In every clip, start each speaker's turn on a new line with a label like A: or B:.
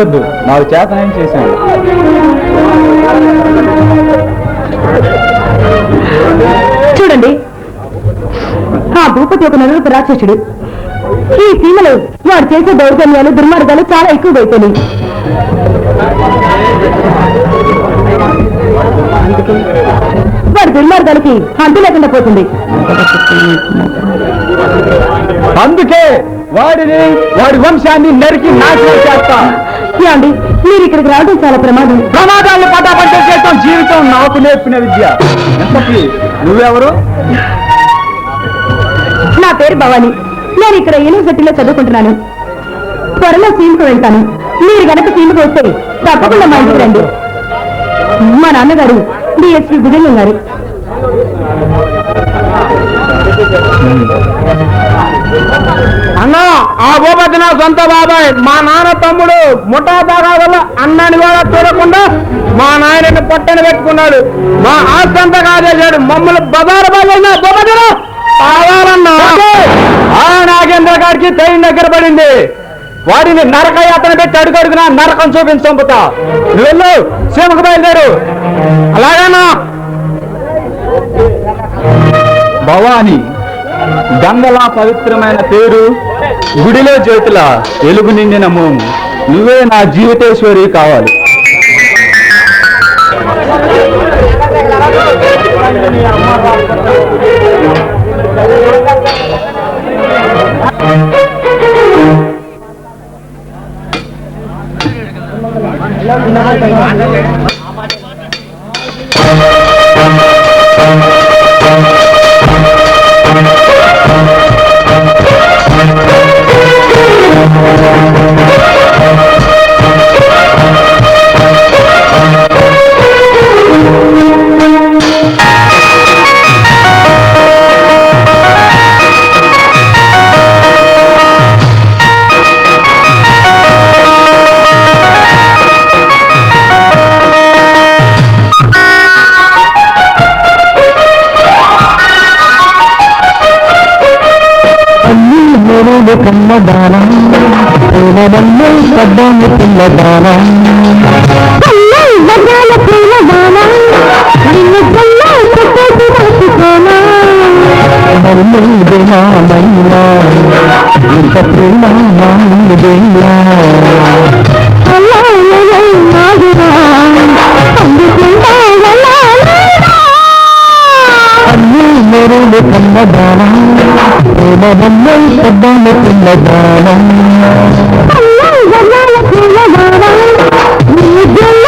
A: వద్దు. నాకు చేత ఏం చేశాను.
B: చూడండి. ఆ భూపతి ఒక నలుగురు రాక్షసుడు. ఈ సీమలో వాడు చేసే దౌర్జన్యాలు దుర్మార్గాలు చాలా ఎక్కువ అయిపోయినాయి. వాడి దుర్మార్గాలకి అంతు లేకుండా పోతుంది.
A: అందుకే వాడిని వాడి వంశాన్ని నరికి నాశనం చేస్తా.
B: ఏమండి మీరు ఇక్కడికి రావడం చాలా ప్రమాదం.
A: ప్రమాదాలను పటాపంట చేయటం జీవితం నాకు నేర్పిన విద్య. నువ్వెవరు?
B: నా పేరు భవాని. నేను ఇక్కడ యూనివర్సిటీలో చదువుకుంటున్నాను. త్వరలో సీమ్కు వెళ్తాను. మీరు గనక సీమ్కు వస్తే తప్పకుండా మా ఇంటికి రండి. మా నాన్నగారు డిఎస్పి భుజంగం గారు
A: అన్నా ఆ భూపతి నా సొంత బాబాయ్ మా నాన్న తమ్ముడు ముఠా దాగాల అన్నాన్ని కూడా చూడకుండా మా నాయనని పొట్టన పెట్టుకున్నాడు. మా ఆస్తి అంతా కాదేశాడు మమ్మల్ని బజారు బాగా భూపతిలో కావాలన్నా. ఆ నాగేంద్ర గారికి ట్రైన్ దగ్గర పడింది. వారిని నరక యాతన పెట్టి అడుగడుగునా నరకం చూపించి చంపుతా వెళ్ళు సీమకు బయలుదేరు. అలాగేనా? భవాని గంగలా పవిత్రమైన పేరు గుడిలో జ్యోతిల వెలుగు నిండిన మోము. నువ్వే నా జీవితేశ్వరి కావాలి.
C: పిల్లదానం మరుమైనా ఇంత ప్రేమ మామిదేనా అన్ని మెరుగు కన్నదానం పూలవన్నీ పడ్డాము పిల్లదానం Me levando, me deu.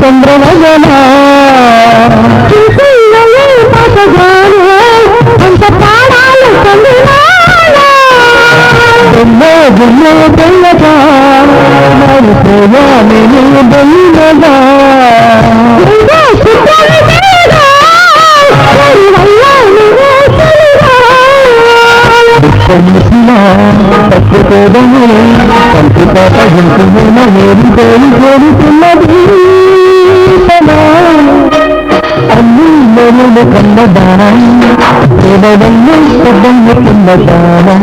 C: చంద్రవదన ఎన్నో గున్నో బెల్లగా మరి కంటి పాట ఇంటిన ఏరి కోరుతున్నది అన్ని మెరులు కన్నదానం ప్రేమవన్నీ పెద్దమ్మ కిందదానం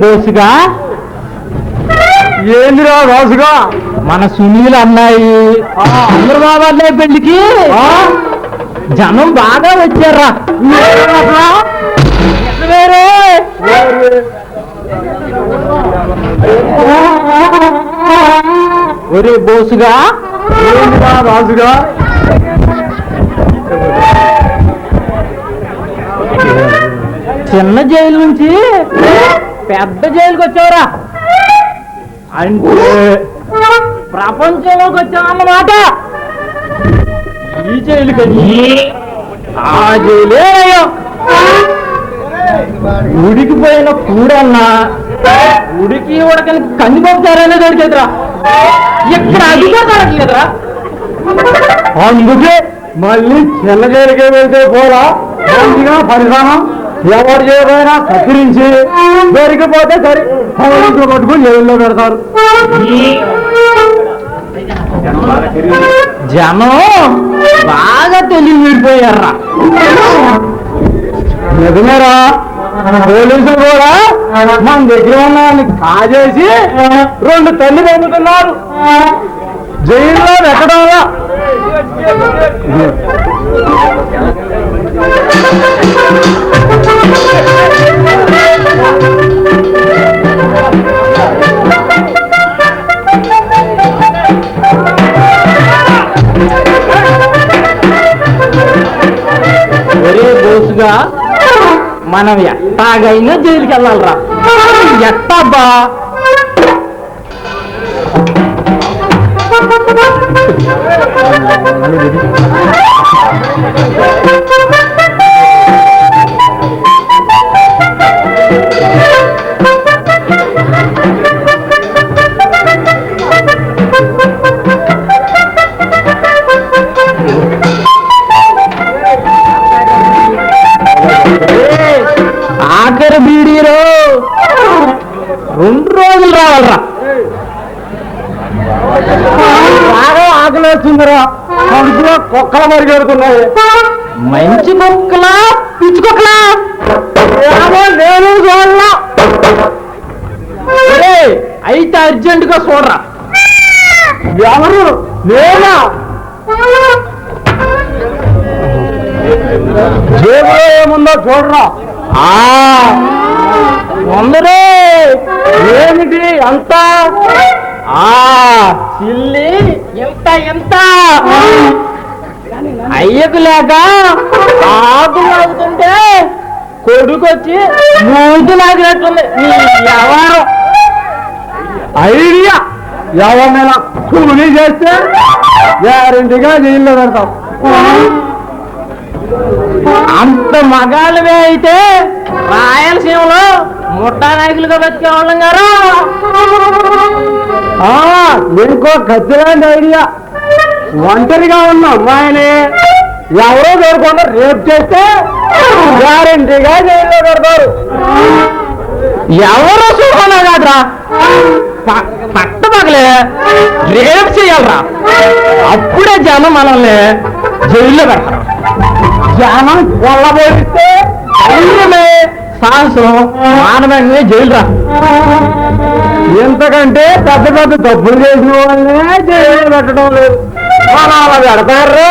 D: బోసుగా? ఏందిరా రాజుగా మన సునీల్ అన్నాయి. చంద్రబాబు అన్నయ్య పెళ్ళికి జనం బాగా వచ్చారా? వేరే? ఒరే బోసుగా ఏందిరా రాజుగా చిన్న జైలు నుంచి పెద్ద జైలుకి వచ్చావురా. అంటే ప్రపంచంలోకి వచ్చావన్నమాట ఈ జైలు కానీ ఆ జైలే అయ్యో ఉడికిపోయిన కూడన్నా ఉడికి ఉడకని కందిపోతారనే దొరికేదిరా ఇక్కడ అదిగా దొరకలేదురా అందుకే మళ్ళీ చిన్న వెళ్తే పోరా. మంచిగా పరిధానం ఎవరు చేయబోయినా కత్తిరించి దొరికిపోతే సరి పౌరులతో పట్టుకుని జైల్లో పెడతారు. జనం బాగా తెలివి విడిపోయారా నిజమేరా? పోలీసులు కూడా మన దగ్గర ఉన్న కాజేసి రెండు తల్లి పొందుతున్నారు. జైల్లో పెట్టడంలా. బోసుగా మనం ఎట్టాగైనా జైలుకి వెళ్ళాలరా ఎట్టబ్బా ఏయ్, కుక్కలు మరిగెడుతున్నాయి మంచి కుక్కలా పిచ్చి కుక్కలా ఏమో నేను చూడలా అయితే అర్జెంటుగా చూడరా. ఎవరు? నేనా? జేబులో ఏముందో చూడరా. వందరే ఏమిటి అంత? ఆ చిల్లి ఎంత ఎంత అయ్యకు లేక ఆకు లాగుతుంటే కొడుకొచ్చి మూతి లాగినట్టుంది. వ్యవహారం ఐడియా. ఎవరినైనా కూలి చేస్తే గ్యారంటీగా జైల్లో పెడతాం. అంత మగాళ్ళవే అయితే రాయలసీమలో ముట్టా నాయకులుగా బతికే వాళ్ళం గారు ఇంకో ఖచ్చితంగా ఐడియా. ఒంటరిగా ఉన్న. అమ్మాయిని ఎవరో దొరకకుండా రేపు చేస్తే గ్యారంటీగా జైల్లో పెడతారు ఎవరో సుఖనా కాదురా? ప- పట్టపగలే రేపు చేయాలరా. అప్పుడే జనం మనల్ని జైల్లో పెడతారు. జనం కొల్లబోయిస్తే ధైర్యమే సాహసం. మానవంగా జైలు రా ఎంతకంటే పెద్ద పెద్ద తప్పులు చేసిన వాళ్ళనే జైలు పెట్టడం లేదు. అలా పెడతారు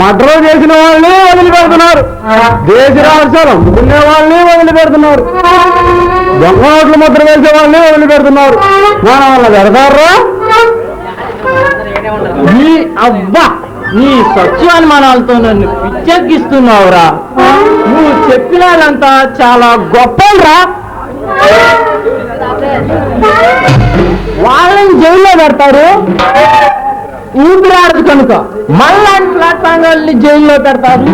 D: మర్డర్ చేసిన వాళ్ళని వదిలిపెడుతున్నారు. దేశ రాష్ట్రాలు అమ్ముకునే వాళ్ళని వదిలిపెడుతున్నారు. దొంగ ఓట్లు ముద్ర వేసే వాళ్ళని వదిలిపెడుతున్నారు. మన వాళ్ళ పెడతారా నీ అబ్బా నీ సత్యానుమానాలతో నన్ను పిచ్చెక్కిస్తున్నావురా నువ్వు చెప్పినదంతా చాలా గొప్పరా వాళ్ళని జైల్లో పెడతారు. ఊపిరాడదు కనుక. మళ్ళాంటి ప్లాట్ఫామ్ వాళ్ళని జైల్లో పెడతారు.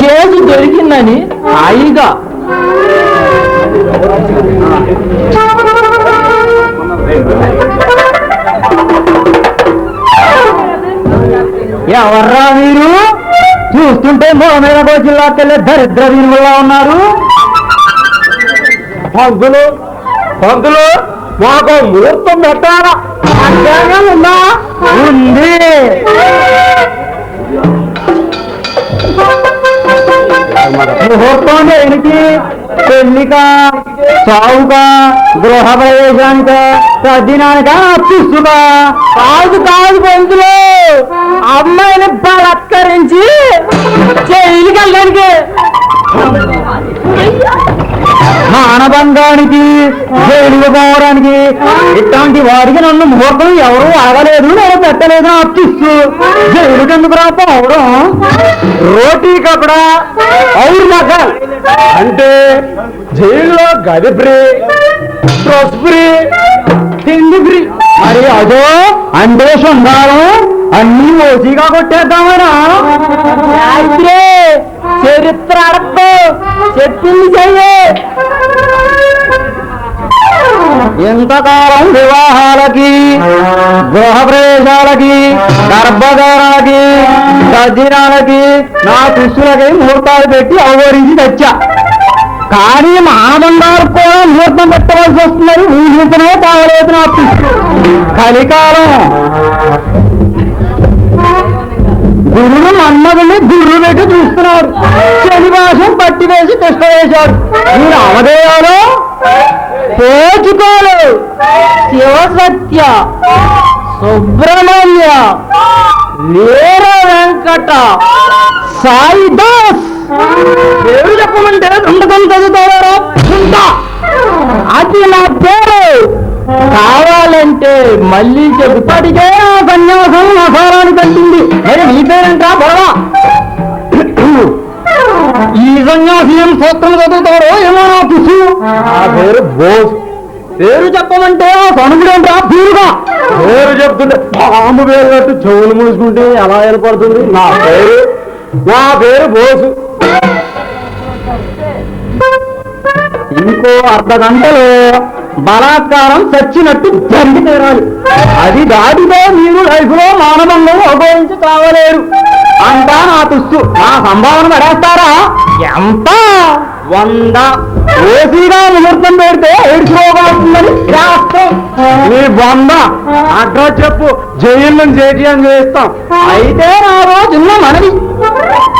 D: కేసు దొరికిందని హాయిగా. ఎవర్రా మీరు చూస్తుంటే మొహమేర జిల్లాకెళ్ళే దరిద్ర వీరులా ఉన్నారు. పంతులు పంతులు మాకు ముహూర్తం పెట్టాలా? ఉందా? ఉంది. ముహూర్తం దేనికి పెళ్ళిక సావుక గృహ ప్రవేశానిక తద్దినానిక అప్పిస్తుగా కాదు కాదు పంతులు అమ్మాయిని బలత్కరించి జైలుకి వెళ్ళడానికి మానభంగానికి జైలుకు పోవడానికి ఇట్లాంటి వారికి నన్ను ముహూర్తం ఎవరు అడగలేదు నేను పెట్టలేదు అప్పిస్తూ జైలుకి ఎందుకు రా రోటీ కపడా అవును మగల్ అంటే జైల్లో గది ఫ్రీ డ్రెస్ ఫ్రీ తిండి ఫ్రీ. మరి అదో అంటే శృంగారం అన్ని ఓసీగా కొట్టేద్దామనా చరిత్ర అడక్కో. చెప్పింది చెయ్యే. ఎంతకాలం వివాహాలకి గృహప్రవేశాలకి గర్భధారాలకి సజ్జనాలకి నా శిష్యులకి ముహూర్తాలు పెట్టి అవహరించి తెచ్చా. కానీ మానబంగారు కూడా ముహూర్తం పెట్టవలసి వస్తుందని ఊహించనే కావలేదు నా కలికాలం. గురుడు మన్మధుని గుర్రు పెట్టి చూస్తున్నారు శనివాసం పట్టి వేసి కృష్ణ వేశాడు. మీరు అవదేయాలో పోచుకోలు. శివసత్య. సుబ్రహ్మణ్య. వీర వెంకట. సాయి దాస్. పేరు చెప్పమంటే ఉండకం చదువుతావారా ఉంటా అది నా పేరు. కావాలంటే మళ్ళీ చెబుతాడికే ఆ సన్యాసం నసారాన్ని కట్టింది మరి నీ పేరేంటా బొడవ ఈ సన్యాసి ఏం సూత్రం చదువుతారో ఏమో నా ఆ పేరు బోస్ పేరు చెప్పమంటే సనుగుడేంట్రా పీరుగా పేరు చెప్తుంటే పాము పేరు చెవులు మూసుకుంటే ఎలా ఏర్పడుతుంది? నా పేరు నా పేరు బోసు ఇంకో అర్ధ గంటలో బలాత్కారం చచ్చినట్టు జరిగి తీరాలి. అది దాటితే మీరు లైఫ్లో మానవంగం ఉపయోగించి కావలేరు. అంతా నా తుస్సు. నా సంభావన పడేస్తారా ఎంత? వంద. ఓసీగా ముహూర్తం పెడితే ఏడ్చుకోవాల్సిందని శాస్త్రం నీ వంద. అడ్రస్ చెప్పు. జైలు జేటీఎం చేస్తాం. అయితే నా రోజున్న మనది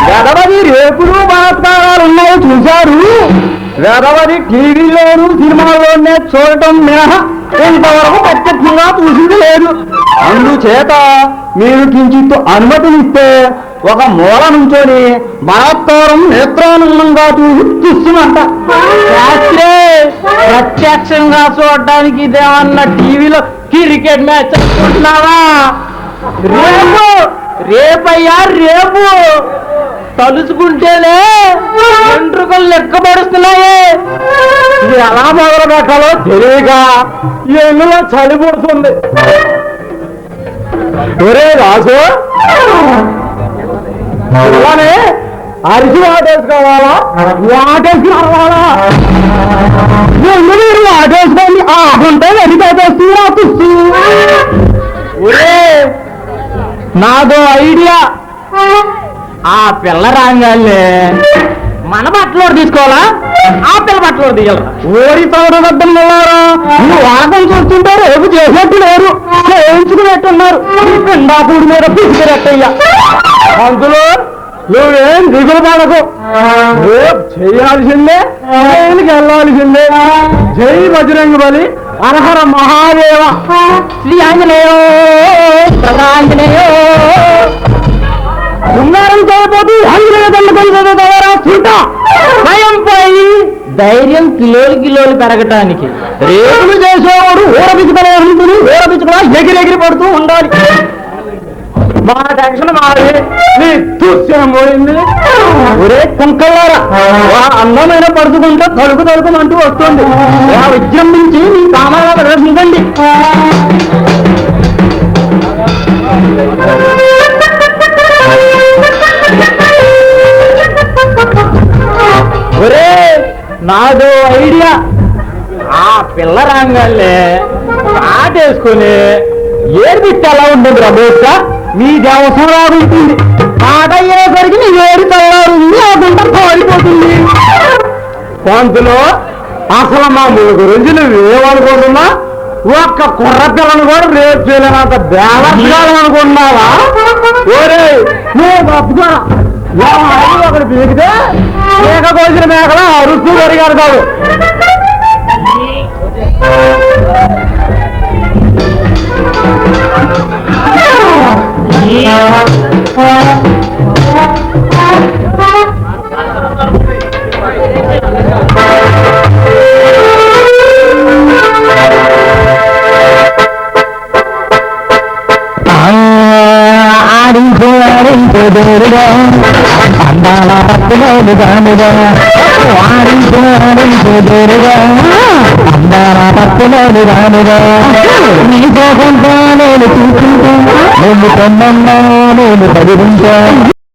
D: గడవది రేపులు బలాత్కారాలు ఉన్నాయో చూశారు. వేదవది టీవీలోను సినిమాల్లోనే చూడటం మినహా. ఇంతవరకు ప్రత్యక్షంగా చూసింది లేదు. అందుచేత మీరు కించిత్తు అనుమతినిస్తే ఒక మూల నుంచొని బలాత్కారం నేత్రానందంగా చూసి చూస్తున్నట్ట శాస్త్రే ప్రత్యక్షంగా చూడడానికి ఇదేమన్నా టీవీలో క్రికెట్ మ్యాచ్ అనుకుంటున్నావా రేపు రేపయ్యా రేపు. తలుచుకుంటేనే వెంట్రుకలు లెక్కబడుస్తున్నాయి. ఇది ఎలా మొదలు పెట్టాలో తెలియక ఎన్నులో చలి పుడుతుంది ఒరే రాజు అలానే అరిసి వాటేసుకోవాలా వాటేసుకుని అరవాలా మీరు తుస్సు ఒరే నాదో ఐడియా. ఆ పిల్ల రాగానే మన బట్టలు తీసుకోవాలా? ఆ పిల్ల బట్టలు తీయాలి? ఓరి తోడగడ్డం నువ్వు వాదం చూస్తుంటే రేపు చేసినట్టు లేరు. చేయించుకున్నట్టున్నారు పిండాపూడి మీద పిసికినట్టయ్యా అందులో నువ్వేం దిగులు పడకు. రేపు చేయాల్సిందే జైలుకి వెళ్ళాల్సిందే. జై బజరంగ బలి అనహర మహాదేవ. శ్రీ ఆంజనేయో ఆంజనేయో. శృంగారం చేయబోతూ ఆంజనేయ దండకం చదువుతావారా చూట భయం పోయి ధైర్యం కిలోలు కిలోలు పెరగటానికి. రేపులు చేసేవాడు ఊరబిచ్చుకునే ఉంటుంది ఊరబిచ్చుకున్నా ఎగిరెగిరి పడుతూ ఉండాలి. మా టెన్షన్ మారి నీ దృశ్యం పోయింది. ఒరే కుంకల్లారా ఆ అందమైన పడుచుకుంటే తలుపు తలుపుమంటూ వస్తుంది. ఆ విజృంభించి మీ కామాల ప్రదర్శించండి ఒరే నాదో ఐడియా. ఆ పిల్ల రాగానే ఆటేసుకుని ఏడిపిస్తే ఎలా ఉంటుంది రమేష్ మీ దేవసం రాగుంటుంది మాట అయ్యేసరికి నీ వేడి తల్లారు లేకుండా పారిపోతుంది
E: పంతులో అసలు మా మూడు గురించి నువ్వేమనుకుంటున్నా? ఒక్క కుర్ర పిల్లను కూడా రేపు చేయలేనంత బ్యాలెన్స్ అనుకుంటున్నావా? ఓరే నువ్వు తప్పుగా ఒకటి పీకితే మేక కోసిన మేకల అరుస్తూ పెరిగారు కాదు.
D: அந்தாளத்திலே தானுதா வாரி போரும் దానిగా ఆడించు ఆడించు నీ కోపంతో నేను చూసుకుంటా నేను కొన్నమ్మా నేను చదివించా